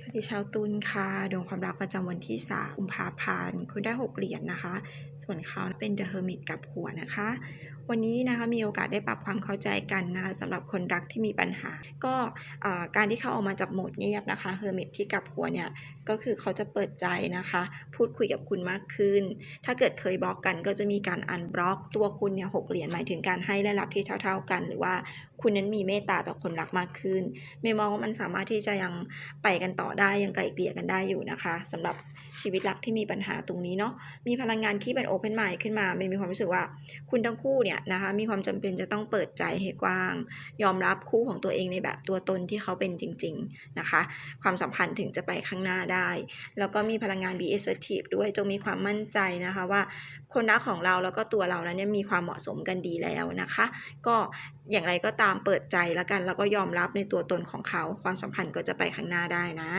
สวัสดีชาวตุลค่ะดวงความรักประจำวันที่3กุมภาพันธ์คุณได้ 6 เหรียญนะคะ ส่วนเขาเป็นเดอะเฮอร์มิตกับหัวนะคะ วันนี้นะคะมีโอกาสได้ปรับความเข้าใจกันนะคะสำหรับคนรักที่มีปัญหา ก็การที่เขาออกมาจากโหมดเงียบนะคะ Hermit ที่กับหัวเนี่ยก็คือเขาจะเปิดใจนะคะ พูดคุยกับคุณมากขึ้น ถ้าเกิดเคยบล็อกกันก็จะมีการอันบล็อกตัวคุณเนี่ยหกเหรียญหมายถึงการให้และรับที่เท่า ๆกัน หรือว่าคุณนั้นมีเมตตาต่อคนรักมากขึ้น ไม่มองว่ามันสามารถที่จะยังไปกันต่อได้ยังไกลเกลี่ยกันได้อยู่นะคะสำหรับ ชีวิตรักที่มีปัญหาตรงนี้เนาะมีพลังงานที่เป็นโอเพนไม d ขึ้นมาไม่มีความรู้สึกว่าคุณทั้งคู่เนี่ยนะคะมีความจำเป็นจะต้องเปิดใจให้กว้าง ยอมรับคู่ของตัวเองในแบบตัวตนที่เขาเป็นจริง ๆนะคะ ความสัมพันธ์ถึงจะไปข้างหน้าได้ แล้วก็มีพลังงาน be assertive ด้วยจงมีความมั่นใจนะคะว่าคนรักของเราแล้วก็ตัวเรานั้นเนี่ยมีความเหมาะสมกันดีแล้วนะคะ ก็อย่างไรก็ตามเปิดใจแล้วกัน แล้วก็ยอมรับในตัวตนของเขา ความสัมพันธ์ก็จะไปข้างหน้าได้นะ